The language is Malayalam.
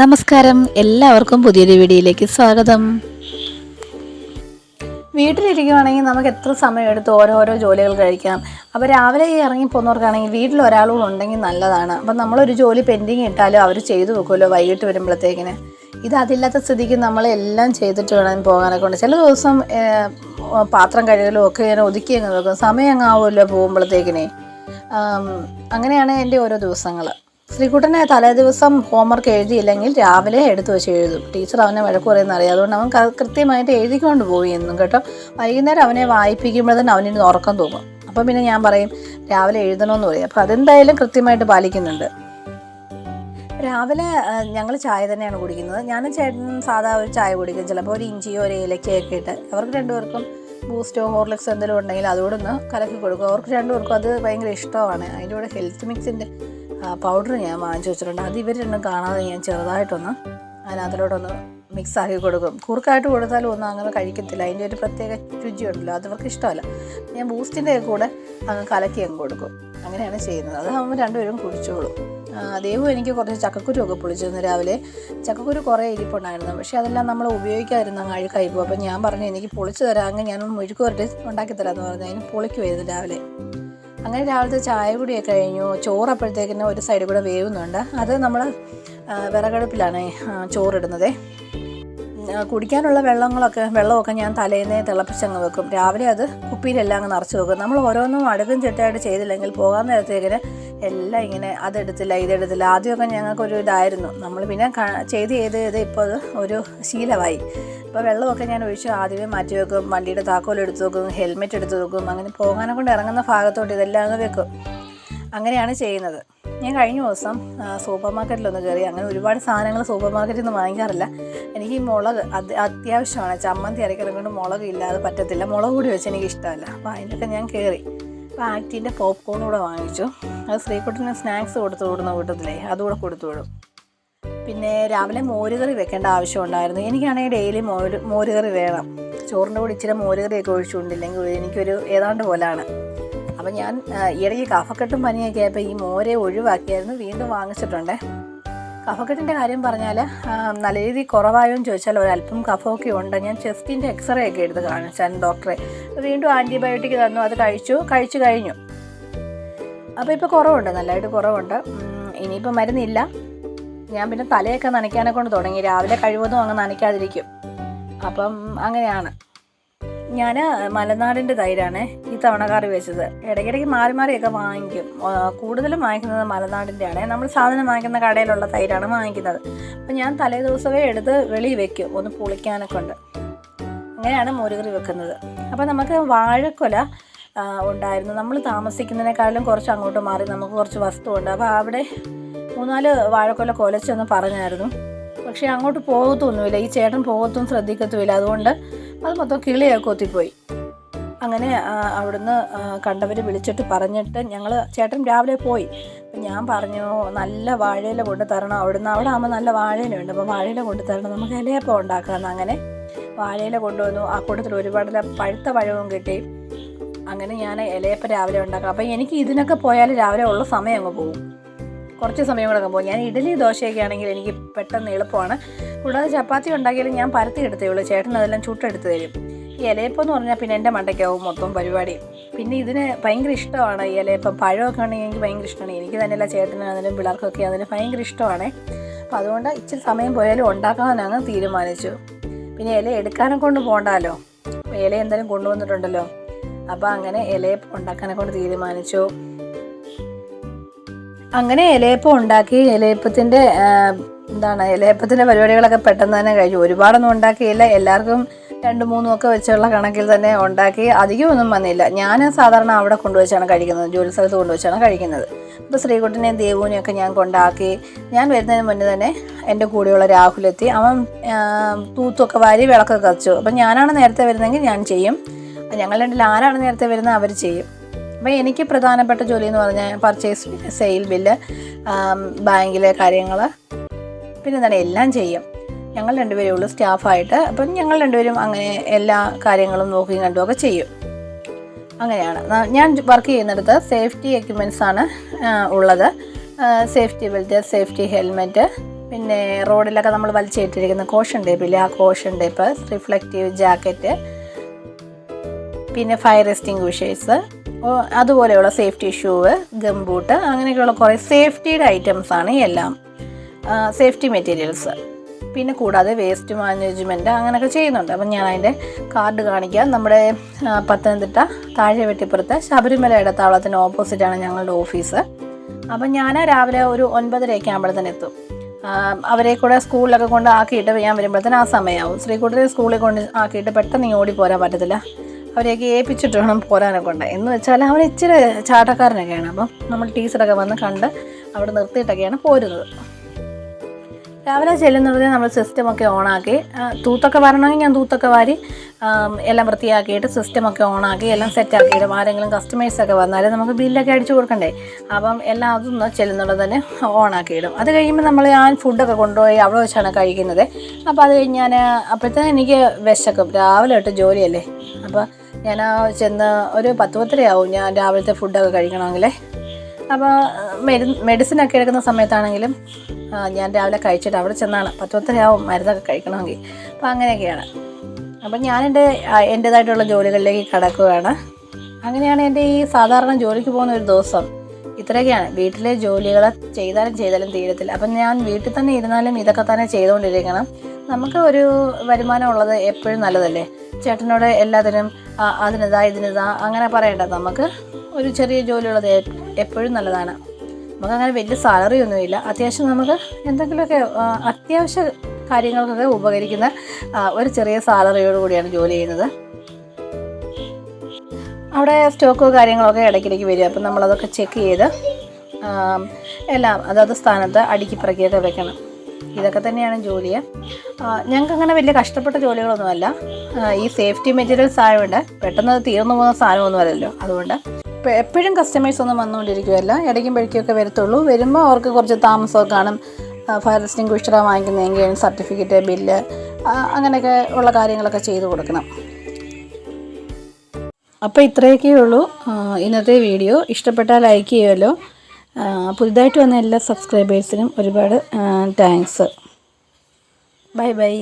നമസ്കാരം. എല്ലാവർക്കും പുതിയൊരു വീഡിയോയിലേക്ക് സ്വാഗതം. വീട്ടിലിരിക്കുവാണെങ്കിൽ നമുക്ക് എത്ര സമയം എടുത്ത് ഓരോരോ ജോലികൾ കഴിക്കാം. അപ്പോൾ രാവിലെ ഈ ഇറങ്ങി പോകുന്നവർക്കാണെങ്കിൽ വീട്ടിൽ ഒരാളും ഉണ്ടെങ്കിൽ നല്ലതാണ്. അപ്പം നമ്മളൊരു ജോലി പെൻഡിങ് ഇട്ടാലും അവർ ചെയ്തു വെക്കുമല്ലോ വൈകിട്ട് വരുമ്പോഴത്തേക്കിന്. ഇത് അതില്ലാത്ത സ്ഥിതിക്ക് നമ്മളെല്ലാം ചെയ്തിട്ട് വേണം പോകാനൊക്കെ ഉണ്ട് ചില ദിവസം പാത്രം കഴുകലും ഒക്കെ ഇങ്ങനെ ഒതുക്കി അങ്ങ് വെക്കും. സമയം അങ്ങ് ആവുമല്ലോ പോകുമ്പോഴത്തേക്കിനെ. അങ്ങനെയാണ് എന്റെ ഓരോ ദിവസങ്ങൾ ശ്രീകുട്ടനെ തലേ ദിവസം ഹോംവർക്ക് എഴുതിയില്ലെങ്കിൽ രാവിലെ എടുത്തു വെച്ച് എഴുതും. ടീച്ചർ അവനെ വഴക്ക് പറയുന്ന അറിയാം. അതുകൊണ്ട് അവൻ കൃത്യമായിട്ട് എഴുതിക്കൊണ്ട് പോയി എന്നും കേട്ടോ. വൈകുന്നേരം അവനെ വായിപ്പിക്കുമ്പോൾ തന്നെ അവനിന് ഉറക്കം തോന്നും അപ്പം പിന്നെ ഞാൻ പറയും രാവിലെ എഴുതണമെന്ന് പറയും. അപ്പോൾ അതെന്തായാലും കൃത്യമായിട്ട് പാലിക്കുന്നുണ്ട്. രാവിലെ ഞങ്ങൾ ചായ തന്നെയാണ് കുടിക്കുന്നത്. ഞാനും ചേട്ടനും സാധാ ഒരു ചായ കുടിക്കും. ചിലപ്പോൾ ഒരു ഇഞ്ചിയോ ഒരു ഏലക്കയൊക്കെ ഇട്ട്. അവർക്ക് രണ്ടുപേർക്കും ബൂസ്റ്റോ ഹോർലിക്സ് എന്തെങ്കിലും ഉണ്ടെങ്കിൽ അതുകൂടെ ഒന്ന് കലക്കി കൊടുക്കും. അവർക്ക് രണ്ടുപേർക്കും അത് ഭയങ്കര ഇഷ്ടമാണ്. അതിന്റെ കൂടെ ഹെൽത്ത് മിക്സിന്റെ പൗഡർ ഞാൻ വാങ്ങിച്ചു വെച്ചിട്ടുണ്ട്. അത് ഇവർ രണ്ടും കാണാതെ ഞാൻ ചെറുതായിട്ടൊന്ന് അതിനകത്തിലോട്ടൊന്ന് മിക്സ് ആക്കി കൊടുക്കും. കുറുക്കായിട്ട് കൊടുത്താലും ഒന്നും അങ്ങനെ കഴിക്കത്തില്ല. അതിന്റെ ഒരു പ്രത്യേക രുചിയുണ്ടല്ലോ. അത് അവർക്ക് ഇഷ്ടമല്ല. ഞാൻ ബൂസ്റ്റിന്റെ കൂടെ അങ്ങ് കലക്കി അങ്ങ് കൊടുക്കും. അങ്ങനെയാണ് ചെയ്യുന്നത്. അത് ആകുമ്പോൾ രണ്ടുപേരും കുടിച്ചോളും. ദേവു എനിക്ക് കുറച്ച് ചക്കക്കുരു ഒക്കെ പൊളിച്ചു തന്നു രാവിലെ. ചക്കക്കുരു കുറേ ഇരിപ്പുണ്ടായിരുന്നു. പക്ഷേ അതെല്ലാം നമ്മൾ ഉപയോഗിക്കാതിരുന്ന അങ്ങ് അഴുക്കായി പോകും അപ്പോൾ ഞാൻ പറഞ്ഞു എനിക്ക് പൊളിച്ചു തരാം. അങ്ങ് ഞാനൊന്ന് മുഴുക്കുവരട്ട് ഉണ്ടാക്കി തരാമെന്ന് പറഞ്ഞു. അതിന് പൊളിക്കുമായിരുന്നു രാവിലെ. അങ്ങനെ രാവിലത്തെ ചായ കൂടിയൊക്കെ കഴിഞ്ഞു. ചോറ് അപ്പോഴത്തേക്കിന് ഒരു സൈഡിൽ കൂടെ വേവുന്നുണ്ട്. അത് നമ്മൾ വിറകടുപ്പിലാണ് ചോറിടുന്നത്. കുടിക്കാനുള്ള വെള്ളങ്ങളൊക്കെ വെള്ളമൊക്കെ ഞാൻ തലേന്നേ തിളപ്പിച്ചങ്ങ് വെക്കും. രാവിലെ അത് കുപ്പിയിലെല്ലാം അങ്ങ് നിറച്ച് വെക്കും. നമ്മൾ ഓരോന്നും അടുക്കും ചിട്ടയായിട്ട് ചെയ്തില്ലെങ്കിൽ പോകാൻ നേരത്തേക്കിന് എല്ലാം ഇങ്ങനെ അതെടുത്തില്ല ഇതെടുത്തില്ല ആദ്യമൊക്കെ ഞങ്ങൾക്കൊരു ഇതായിരുന്നു. നമ്മൾ പിന്നെ ചെയ്ത് ചെയ്ത് ചെയ്ത് ഇപ്പോൾ അത് ഒരു ശീലമായി. ഇപ്പോൾ വെള്ളമൊക്കെ ഞാൻ ഒഴിച്ച് ആദ്യമേ മാറ്റി വെക്കും. വണ്ടിയുടെ താക്കോൽ എടുത്ത് വെക്കും ഹെൽമെറ്റ് എടുത്ത് വെക്കും. അങ്ങനെ പോകാനെ കൊണ്ട് ഇറങ്ങുന്ന ഭാഗത്തോട്ട് ഇതെല്ലാം അങ്ങ് വെക്കും. അങ്ങനെയാണ് ചെയ്യുന്നത്. ഞാൻ കഴിഞ്ഞ ദിവസം സൂപ്പർ മാർക്കറ്റിലൊന്ന് കയറി. അങ്ങനെ ഒരുപാട് സാധനങ്ങൾ സൂപ്പർ മാർക്കറ്റിൽ നിന്ന് വാങ്ങിക്കാറില്ല. എനിക്ക് ഈ മുളക് അത് അത്യാവശ്യമാണ്. ചമ്മന്തി അരയ്ക്കണം കൊണ്ട് മുളക് ഇല്ലാതെ പറ്റത്തില്ല. മുളക് കൂടി വെച്ച് എനിക്ക് ഇഷ്ടമല്ല. അപ്പോൾ അതിന്റെയൊക്കെ ഞാൻ കയറി. അപ്പോൾ ആക്റ്റീന്റെ പോപ്കോൺ കൂടെ വാങ്ങിച്ചു. അത് ശ്രീകുട്ടന് സ്നാക്സ് കൊടുത്തു വിടുന്ന കൂട്ടത്തിലേ അതുകൂടെ കൊടുത്തു വിടും. പിന്നെ രാവിലെ മോരുകറി വെക്കേണ്ട ആവശ്യമുണ്ടായിരുന്നു. എനിക്കാണെങ്കിൽ ഡെയിലി മോര് മോരുകറി വേണം. ചോറിന്റെ കൂടെ ഇച്ചിരി മോരുകറിയൊക്കെ ഒഴിച്ചുകൊണ്ടില്ലെങ്കിൽ എനിക്കൊരു ഏതാണ്ട് പോലാണ്. അപ്പം ഞാൻ ഇടയ്ക്ക് കഫക്കെട്ടും പനിയൊക്കെ ആയപ്പോൾ ഈ മോരെ ഒഴിവാക്കിയായിരുന്നു. വീണ്ടും വാങ്ങിച്ചിട്ടുണ്ടേ. കഫക്കെട്ടിന്റെ കാര്യം പറഞ്ഞാൽ നല്ല രീതിയിൽ കുറവായോന്ന് ചോദിച്ചാൽ ഒരല്പം കഫമൊക്കെ ഉണ്ട്. ഞാൻ ചെസ്റ്റിന്റെ എക്സ്റേ ഒക്കെ എടുത്ത് കാണിച്ചാൽ ഡോക്ടറെ. വീണ്ടും ആന്റിബയോട്ടിക് തന്നു അത് കഴിച്ചു കഴിച്ചു കഴിഞ്ഞു. അപ്പോൾ ഇപ്പോൾ കുറവുണ്ട് നല്ലതായിട്ട് കുറവുണ്ട്. ഇനിയിപ്പോൾ മരുന്നില്ല. ഞാൻ പിന്നെ തലയൊക്കെ നനയ്ക്കാനെ കൊണ്ട് തുടങ്ങി. രാവിലെ കഴിവതും അങ്ങ് നനയ്ക്കാതിരിക്കും. അപ്പം അങ്ങനെയാണ്. ഞാൻ മലനാടിന്റെ തൈരാണ് ഈ തവണ കറി വെച്ചത്. ഇടയ്ക്കിടയ്ക്ക് മാറി മാറിയൊക്കെ വാങ്ങിക്കും. കൂടുതലും വാങ്ങിക്കുന്നത് മലനാടിന്റെ ആണ് നമ്മൾ സാധനം വാങ്ങിക്കുന്ന കടയിലുള്ള തൈരാണ് വാങ്ങിക്കുന്നത്. അപ്പം ഞാൻ തലേ ദിവസമേ എടുത്ത് വെളിയിൽ വെക്കും ഒന്ന് പുളിക്കാനൊക്കെ ഉണ്ട്. അങ്ങനെയാണ് മോരുകറി വെക്കുന്നത്. അപ്പോൾ നമുക്ക് വാഴക്കൊല ഉണ്ടായിരുന്നു. നമ്മൾ താമസിക്കുന്നതിനേക്കാളും കുറച്ച് അങ്ങോട്ട് മാറി നമുക്ക് കുറച്ച് വസ്തുവുണ്ട്. അപ്പോൾ അവിടെ മൂന്നാൽ വാഴക്കൊല കൊലച്ചെന്ന് പറഞ്ഞായിരുന്നു. പക്ഷേ അങ്ങോട്ട് പോകത്തൊന്നുമില്ല. ഈ ചേട്ടൻ പോകത്തും ശ്രദ്ധിക്കത്തുമില്ല. അതുകൊണ്ട് അത് മൊത്തം കിളിയൊക്കെ കൊത്തിപ്പോയി. അങ്ങനെ അവിടുന്ന് കണ്ടവർ വിളിച്ചിട്ട് പറഞ്ഞിട്ട് ഞങ്ങൾ ചേട്ടൻ രാവിലെ പോയി. അപ്പം ഞാൻ പറഞ്ഞു നല്ല വാഴയില കൊണ്ട് തരണം. അവിടുന്ന് അവിടെ ആകുമ്പോൾ നല്ല വാഴയിലുണ്ട് അപ്പോൾ വാഴയില കൊണ്ട് തരണം. നമുക്ക് ഇലയപ്പം ഉണ്ടാക്കാമെന്ന് അങ്ങനെ വാഴയില കൊണ്ടുവന്നു. ആ കൂട്ടത്തിൽ ഒരുപാട് പഴുത്ത പഴവും കിട്ടി. അങ്ങനെ ഞാൻ ഇലയപ്പം രാവിലെ ഉണ്ടാക്കാം. അപ്പം എനിക്ക് ഇതിനൊക്കെ പോയാൽ രാവിലെ ഉള്ള സമയം അങ്ങ് പോകും. കുറച്ച് സമയം കൂടെ പോകും ഞാൻ ഇഡലി ദോശയൊക്കെ ആണെങ്കിൽ എനിക്ക് പെട്ടെന്ന് എളുപ്പമാണ്. കൂടാതെ ചപ്പാത്തി ഉണ്ടാക്കിയാലും ഞാൻ പരത്തി എടുത്തേ ഉള്ളൂ. ചേട്ടൻ അതെല്ലാം ചുട്ടെടുത്ത് തരും. ഈ ഇലയപ്പം എന്ന് പറഞ്ഞാൽ പിന്നെ എന്റെ മണ്ടയ്ക്കാവും മൊത്തം പരിപാടി. പിന്നെ ഇതിന് ഭയങ്കര ഇഷ്ടമാണ്. ഈ ഇലയപ്പം പഴമൊക്കെ ഉണ്ടെങ്കിൽ എനിക്ക് ഭയങ്കര ഇഷ്ടമാണ്. എനിക്ക് തന്നെയല്ല ചേട്ടനാണെങ്കിലും പിള്ളേർക്കൊക്കെ അതിന് ഭയങ്കര ഇഷ്ടമാണ്. അപ്പം അതുകൊണ്ട് ഇച്ചിരി സമയം പോയാലും ഉണ്ടാക്കാമെന്നാണ് തീരുമാനിച്ചു. പിന്നെ ഇല എടുക്കാനെ കൊണ്ട് പോകണ്ടല്ലോ. ഇല എന്തായാലും കൊണ്ടുവന്നിട്ടുണ്ടല്ലോ. അപ്പോൾ അങ്ങനെ ഇല ഉണ്ടാക്കാനെ കൊണ്ട് തീരുമാനിച്ചു. അങ്ങനെ ഇലയപ്പം ഉണ്ടാക്കി ഇലയപ്പത്തിന്റെ എന്താണ് ഇലയപ്പത്തിന്റെ പരിപാടികളൊക്കെ പെട്ടെന്ന് തന്നെ കഴിഞ്ഞു. ഒരുപാടൊന്നും ഉണ്ടാക്കിയില്ല. എല്ലാവർക്കും രണ്ട് മൂന്നും ഒക്കെ വെച്ചുള്ള കണക്കിൽ തന്നെ ഉണ്ടാക്കി. അധികമൊന്നും വന്നില്ല. ഞാൻ സാധാരണ അവിടെ കൊണ്ടുവച്ചാണ് കഴിക്കുന്നത്. ജോലി സ്ഥലത്ത് കൊണ്ടുവച്ചാണ് കഴിക്കുന്നത്. അപ്പോൾ ശ്രീകുട്ടനെയും ദേവുവിനെയും ഒക്കെ ഞാൻ കൊണ്ടാക്കി. ഞാൻ വരുന്നതിന് മുന്നേ തന്നെ എന്റെ കൂടെയുള്ള രാഹുലെത്തി. അവൻ തൂത്തൊക്കെ വാരി വിളക്കൊക്കെ കത്തിച്ചു. അപ്പം ഞാനാണ് നേരത്തെ വരുന്നതെങ്കിൽ ഞാൻ ചെയ്യും. ഞങ്ങൾ രണ്ടിൽ ആരാണ് നേരത്തെ വരുന്നത്? അവർ ചെയ്യും. അപ്പോൾ എനിക്ക് പ്രധാനപ്പെട്ട ജോലി എന്ന് പറഞ്ഞാൽ പർച്ചേസ് ബില്ല് സെയിൽ ബില്ല് ബാങ്കിലെ കാര്യങ്ങൾ പിന്നെ എന്താണ്? എല്ലാം ചെയ്യും. ഞങ്ങൾ രണ്ടുപേരേ ഉള്ളൂ സ്റ്റാഫായിട്ട് അപ്പം ഞങ്ങൾ രണ്ടുപേരും അങ്ങനെ എല്ലാ കാര്യങ്ങളും നോക്കുകയും കണ്ടും ഒക്കെ ചെയ്യും. അങ്ങനെയാണ്. ഞാൻ വർക്ക് ചെയ്യുന്നിടത്ത് സേഫ്റ്റി എക്യുപ്മെന്റ്സ് ആണ് ഉള്ളത്. സേഫ്റ്റി ബെൽറ്റ് സേഫ്റ്റി ഹെൽമെറ്റ് പിന്നെ റോഡിലൊക്കെ നമ്മൾ വലിച്ചേറ്റിരിക്കുന്ന കോഷൻ ടേപ്പില്ലേ ആ കോഷൻ ടേപ്പ് റിഫ്ലക്റ്റീവ് ജാക്കറ്റ് പിന്നെ ഫയർ എക്സ്റ്റിങ്വിഷേഴ്സ് അതുപോലെയുള്ള സേഫ്റ്റി ഷൂവ് ഗംബൂട്ട് അങ്ങനെയൊക്കെയുള്ള കുറേ സേഫ്റ്റിയുടെ ഐറ്റംസാണ് എല്ലാം. Safety materials. പിന്നെ കൂടാതെ വേസ്റ്റ് മാനേജ്മെന്റ് അങ്ങനെയൊക്കെ ചെയ്യുന്നുണ്ട്. അപ്പം ഞാൻ അതിന്റെ കാർഡ് കാണിക്കാം. നമ്മുടെ പത്തനംതിട്ട താഴെ വെട്ടിപ്പുറത്ത് ശബരിമല ഇടത്താവളത്തിന് ഓപ്പോസിറ്റാണ് ഞങ്ങളുടെ ഓഫീസ്. അപ്പം ഞാൻ രാവിലെ ഒരു ഒൻപതരയൊക്കെ ആകുമ്പോഴത്തേന് എത്തും. അവരെ കൂടെ സ്കൂളിലൊക്കെ കൊണ്ട് ആക്കിയിട്ട് ഞാൻ വരുമ്പോഴത്തേന് ആ സമയമാവും. ശ്രീകുട്ടരെ സ്കൂളിൽ കൊണ്ട് ആക്കിയിട്ട് പെട്ടെന്ന് ഓടി പോരാൻ പറ്റത്തില്ല. അവരെയൊക്കെ ഏൽപ്പിച്ചിട്ട് വേണം പോരാനൊക്കെ ഉണ്ട്. എന്ന് വെച്ചാൽ അവൻ ഇച്ചിരി ചാട്ടക്കാരനൊക്കെയാണ്. അപ്പം നമ്മൾ ടീച്ചറൊക്കെ വന്ന് കണ്ട് അവിടെ നിർത്തിയിട്ടൊക്കെയാണ് പോരുന്നത്. രാവിലെ ചെല്ലുന്നത് നമ്മൾ സിസ്റ്റമൊക്കെ ഓണാക്കി തൂത്തൊക്കെ വരണമെങ്കിൽ ഞാൻ തൂത്തൊക്കെ വാരി എല്ലാം വൃത്തിയാക്കിയിട്ട് സിസ്റ്റമൊക്കെ ഓണാക്കി എല്ലാം സെറ്റാക്കിയിട്ട് ആരെങ്കിലും കസ്റ്റമേഴ്സൊക്കെ വന്നാൽ നമുക്ക് ബില്ലൊക്കെ അടിച്ചു കൊടുക്കണ്ടേ? അപ്പം എല്ലാം അതൊന്ന് ചെല്ലുന്നുള്ളത് തന്നെ ഓണാക്കിയിടും അത് കഴിയുമ്പോൾ നമ്മൾ ഞാൻ ഫുഡൊക്കെ കൊണ്ടുപോയി അവിടെ വെച്ചാണ് കഴിക്കുന്നത്. അപ്പോൾ അത് കഴിഞ്ഞ് ഞാൻ അപ്പോഴത്തേനും എനിക്ക് വിശക്കും. രാവിലെ തൊട്ട് ജോലിയല്ലേ? അപ്പോൾ ഞാൻ ചെന്ന് ഒരു പത്ത് പത്തരയാവും. ഞാൻ രാവിലത്തെ ഫുഡൊക്കെ കഴിക്കണമെങ്കിൽ അപ്പോൾ മെഡി മെഡിസിനൊക്കെ എടുക്കുന്ന സമയത്താണെങ്കിലും ഞാൻ രാവിലെ കഴിച്ചിട്ട് അവിടെ ചെന്നാണ്. പത്ത് പത്തരയാവും മരുന്നൊക്കെ കഴിക്കണമെങ്കിൽ. അപ്പോൾ അങ്ങനെയൊക്കെയാണ്. അപ്പം ഞാൻ എന്റെ എന്റേതായിട്ടുള്ള ജോലികളിലേക്ക് കടക്കുകയാണ്. അങ്ങനെയാണ് എന്റെ ഈ സാധാരണ ജോലിക്ക് പോകുന്ന ഒരു ദിവസം. ഇത്രയൊക്കെയാണ്. വീട്ടിലെ ജോലികൾ ചെയ്താലും ചെയ്താലും തീരത്തില്ല. അപ്പം ഞാൻ വീട്ടിൽ തന്നെ ഇരുന്നാലും ഇതൊക്കെ തന്നെ ചെയ്തുകൊണ്ടിരിക്കണം. നമുക്ക് ഒരു വരുമാനം ഉള്ളത് എപ്പോഴും നല്ലതല്ലേ? ചേട്ടനോട് എല്ലാത്തിനും അതിനിതാ ഇതിനിതാ അങ്ങനെ പറയണ്ട. നമുക്ക് ഒരു ചെറിയ ജോലിയുള്ളത് എപ്പോഴും നല്ലതാണ്. നമുക്ക് അങ്ങനെ വലിയ സാലറി ഒന്നുമില്ല. അത്യാവശ്യം നമുക്ക് എന്തെങ്കിലുമൊക്കെ അത്യാവശ്യ കാര്യങ്ങൾക്കൊക്കെ ഉപകരിക്കുന്ന ഒരു ചെറിയ സാലറിയോട് കൂടിയാണ് ജോലി ചെയ്യുന്നത്. അവിടെ സ്റ്റോക്ക് കാര്യങ്ങളൊക്കെ ഇടയ്ക്കിടയ്ക്ക് വരും. അപ്പം നമ്മളതൊക്കെ ചെക്ക് ചെയ്ത് എല്ലാം അതാത് സ്ഥാനത്ത് അടുക്കി പറക്കിയൊക്കെ വെക്കണം. ഇതൊക്കെ തന്നെയാണ് ജോലി. ഞങ്ങൾക്ക് അങ്ങനെ വലിയ കഷ്ടപ്പെട്ട ജോലികളൊന്നുമല്ല. ഈ സേഫ്റ്റി മെറ്റീരിയൽസ് ആയതുകൊണ്ട് പെട്ടെന്ന് തീർന്നു പോകുന്ന സാധനമൊന്നും അല്ലല്ലോ അതുകൊണ്ട് എപ്പോഴും കസ്റ്റമേഴ്സ് ഒന്നും വന്നുകൊണ്ടിരിക്കുകയല്ല. ഇടയ്ക്കും പഴിക്കൊക്കെ വരത്തുള്ളൂ. വരുമ്പോൾ അവർക്ക് കുറച്ച് താമസമൊക്കെ കാണും. ഫയർ എക്സ്റ്റിംഗ്വിഷർ വാങ്ങിക്കുന്നതെങ്കിൽ സർട്ടിഫിക്കറ്റ് ബില്ല് അങ്ങനെയൊക്കെ ഉള്ള കാര്യങ്ങളൊക്കെ ചെയ്തു കൊടുക്കണം. അപ്പോൾ ഇത്രയൊക്കെ ഉള്ളൂ. ഇന്നത്തെ വീഡിയോ. ഇഷ്ടപ്പെട്ടാൽ ലൈക്ക് ചെയ്യുമല്ലോ. പുതുതായിട്ട് വന്ന എല്ലാ സബ്സ്ക്രൈബേഴ്സിനും ഒരുപാട് താങ്ക്സ് ബൈ ബൈ